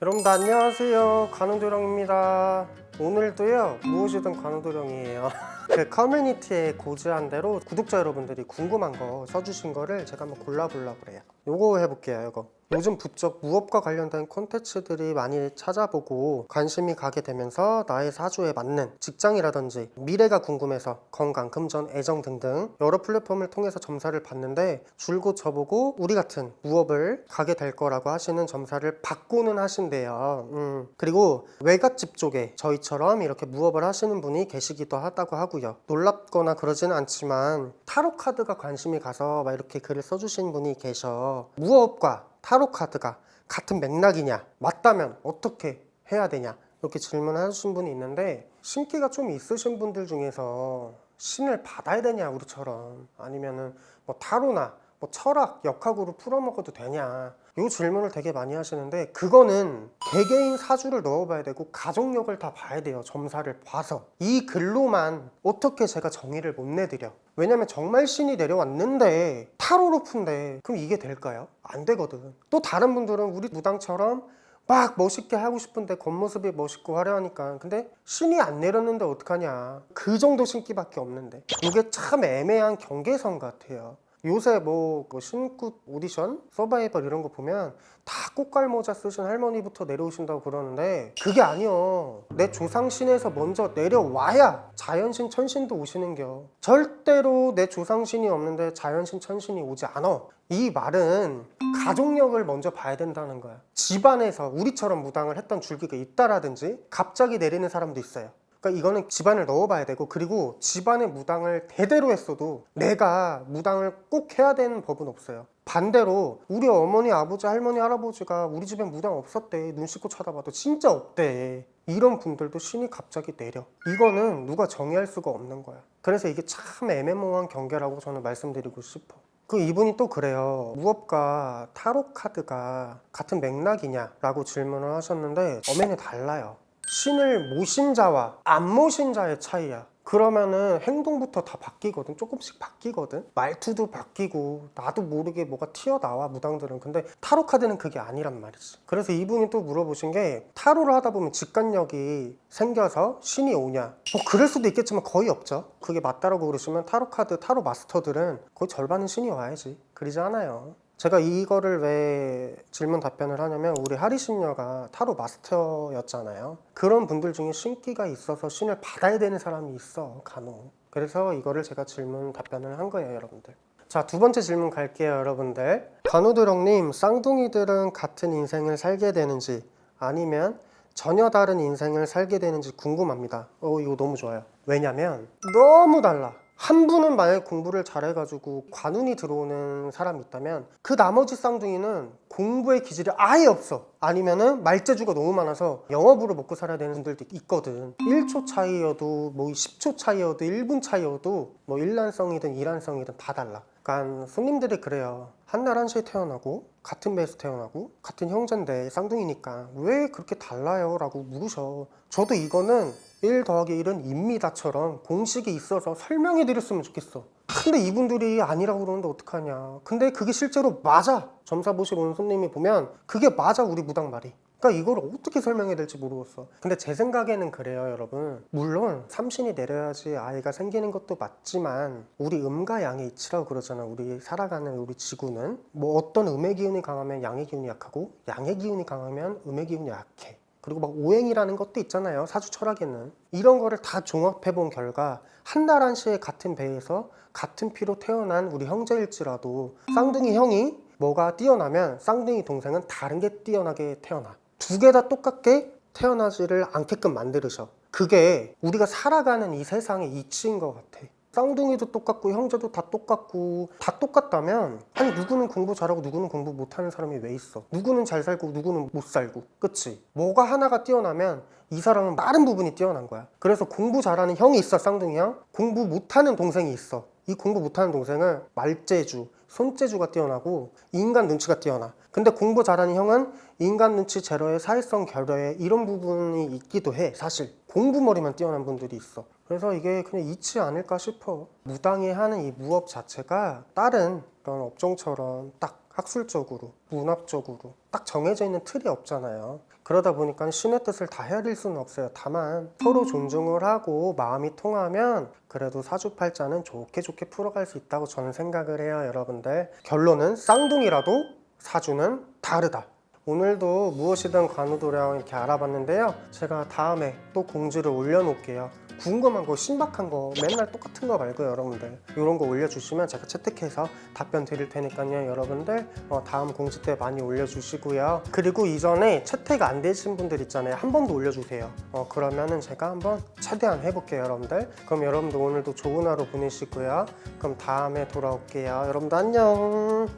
여러분들 안녕하세요. 간호도령입니다. 오늘도요 무엇이든 간호도령이에요. 그 커뮤니티에 고지한 대로 구독자 여러분들이 궁금한 거 써주신 거를 제가 한번 골라보려고 그래요. 요거 해볼게요 이거 요즘 부쩍 무업과 관련된 콘텐츠들이 많이 찾아보고 관심이 가게 되면서 나의 사주에 맞는 직장이라든지 미래가 궁금해서 건강, 금전, 애정 등등 여러 플랫폼을 통해서 점사를 받는데 줄곧 저보고 우리 같은 무업을 가게 될 거라고 하시는 점사를 받고는 하신대요. 음. 그리고 외갓집 쪽에 저희처럼 이렇게 무업을 하시는 분이 계시기도 하다고 하고요. 놀랍거나 그러지는 않지만 타로 카드가 관심이 가서 막 이렇게 글을 써주신 분이 계셔. 무업과 타로 카드가 같은 맥락이냐? 맞다면 어떻게 해야 되냐? 이렇게 질문하신 분이 있는데 신기가 좀 있으신 분들 중에서 신을 받아야 되냐 우리처럼 아니면은 뭐 타로나 뭐 철학, 역학으로 풀어먹어도 되냐 이 질문을 되게 많이 하시는데 그거는 개개인 사주를 넣어봐야 되고 가족력을 다 봐야 돼요 점사를 봐서. 이 글로만 어떻게 제가 정의를 못 내드려? 왜냐면 정말 신이 내려왔는데 타로로 푼대. 그럼 이게 될까요? 안 되거든. 또 다른 분들은 우리 무당처럼 막 멋있게 하고 싶은데 겉모습이 멋있고 화려하니까. 근데 신이 안 내렸는데 어떡하냐? 그 정도 신기밖에 없는데. 이게 참 애매한 경계선 같아요 요새 뭐, 뭐 신굿 오디션 서바이벌 이런 거 보면 다 꽃갈모자 쓰신 할머니부터 내려오신다고 그러는데 그게 아니요. 내 조상신에서 먼저 내려와야 자연신 천신도 오시는겨. 절대로 내 조상신이 없는데 자연신 천신이 오지 않아. 이 말은 가족력을 먼저 봐야 된다는 거야. 집안에서 우리처럼 무당을 했던 줄기가 있다라든지 갑자기 내리는 사람도 있어요 그러니까 이거는 집안을 넣어봐야 되고 그리고 집안의 무당을 대대로 했어도 내가 무당을 꼭 해야 되는 법은 없어요. 반대로 우리 어머니, 아버지, 할머니, 할아버지가 우리 집엔 무당 없었대. 눈 씻고 쳐다봐도 진짜 없대. 이런 분들도 신이 갑자기 내려. 이거는 누가 정의할 수가 없는 거야. 그래서 이게 참 애매모호한 경계라고 저는 말씀드리고 싶어. 그 이분이 또 그래요. 무업과 타로 카드가 같은 맥락이냐라고 질문을 하셨는데 엄연히 달라요. 신을 모신 자와 안 모신 자의 차이야. 그러면은 행동부터 다 바뀌거든. 조금씩 바뀌거든. 말투도 바뀌고 나도 모르게 뭐가 튀어나와 무당들은. 근데 타로 카드는 그게 아니란 말이지. 그래서 이분이 또 물어보신 게 타로를 하다 보면 직관력이 생겨서 신이 오냐. 뭐 그럴 수도 있겠지만 거의 없죠. 그게 맞다라고 그러시면 타로 카드, 타로 마스터들은 거의 절반은 신이 와야지. 그러지 않아요. 제가 이거를 왜 질문 답변을 하냐면 우리 하리신녀가 타로 마스터였잖아요. 그런 분들 중에 신기가 있어서 신을 받아야 되는 사람이 있어 간혹. 그래서 이거를 제가 질문 답변을 한 거예요, 여러분들. 자, 두 번째 질문 갈게요, 여러분들. 간호도령님, 쌍둥이들은 같은 인생을 살게 되는지 아니면 전혀 다른 인생을 살게 되는지 궁금합니다. 어, 이거 너무 좋아요. 왜냐면 너무 달라. 한 분은 만약 공부를 잘해가지고 관운이 들어오는 사람이 있다면 그 나머지 쌍둥이는 공부의 기질이 아예 없어. 아니면은 말재주가 너무 많아서 영업으로 먹고 살아야 되는 분들도 있거든. 1초 차이여도 뭐 10초 차이여도 1분 차이여도 뭐 일란성이든 이란성이든 다 달라. 그러니까 손님들이 그래요. 한날 한시에 태어나고 같은 배에서 태어나고 같은 형제인데 쌍둥이니까 왜 그렇게 달라요? 라고 물으셔. 저도 이거는 1 더하기 1은 입니다처럼 공식이 있어서 설명해 드렸으면 좋겠어. 근데 이분들이 아니라고 그러는데 어떡하냐. 근데 그게 실제로 맞아. 점사 보시러 온 손님이 보면 그게 맞아, 우리 무당 말이. 그러니까 이걸 어떻게 설명해야 될지 모르겠어. 근데 제 생각에는 그래요, 여러분. 물론 삼신이 내려야지 아이가 생기는 것도 맞지만 우리 음과 양의 이치라고 그러잖아. 우리 살아가는 우리 지구는 뭐 어떤 음의 기운이 강하면 양의 기운이 약하고 양의 기운이 강하면 음의 기운이 약해. 그리고 막 오행이라는 것도 있잖아요. 사주 철학에는. 이런 거를 다 종합해 본 결과 한 달 한시에 같은 배에서 같은 피로 태어난 우리 형제일지라도 쌍둥이 형이 뭐가 뛰어나면 쌍둥이 동생은 다른 게 뛰어나게 태어나. 두 개 다 똑같게 태어나지를 않게끔 만들으셔. 그게 우리가 살아가는 이 세상의 이치인 것 같아. 쌍둥이도 똑같고 형제도 다 똑같고 다 똑같다면 아니 누구는 공부 잘하고 누구는 공부 못하는 사람이 왜 있어? 누구는 잘 살고 누구는 못 살고. 그치? 뭐가 하나가 뛰어나면 이 사람은 다른 부분이 뛰어난 거야. 그래서 공부 잘하는 형이 있어 쌍둥이 형? 공부 못하는 동생이 있어. 이 공부 못하는 동생은 말재주 손재주가 뛰어나고 인간 눈치가 뛰어나. 근데 공부 잘하는 형은 인간 눈치 제로에 사회성 결여에 이런 부분이 있기도 해 사실. 공부머리만 뛰어난 분들이 있어 그래서 이게 그냥 이치 않을까 싶어 무당이 하는 이 무업 자체가 다른 그런 업종처럼 딱 학술적으로, 문학적으로 딱 정해져 있는 틀이 없잖아요. 그러다 보니까 신의 뜻을 다 헤아릴 수는 없어요. 다만 서로 존중을 하고 마음이 통하면 그래도 사주팔자는 좋게 좋게 풀어갈 수 있다고 저는 생각을 해요, 여러분들. 결론은 쌍둥이라도 사주는 다르다. 오늘도 무엇이든 관우도령 이렇게 알아봤는데요. 제가 다음에 또 공지를 올려놓을게요. 궁금한 거, 신박한 거, 맨날 똑같은 거 말고 여러분들 이런 거 올려주시면 제가 채택해서 답변 드릴 테니까요. 여러분들 어, 다음 공지 때 많이 올려주시고요. 그리고 이전에 채택 안 되신 분들 있잖아요. 한 번 더 올려주세요. 어, 그러면은 제가 한번 최대한 해볼게요, 여러분들. 그럼 여러분들 오늘도 좋은 하루 보내시고요. 그럼 다음에 돌아올게요. 여러분들 안녕.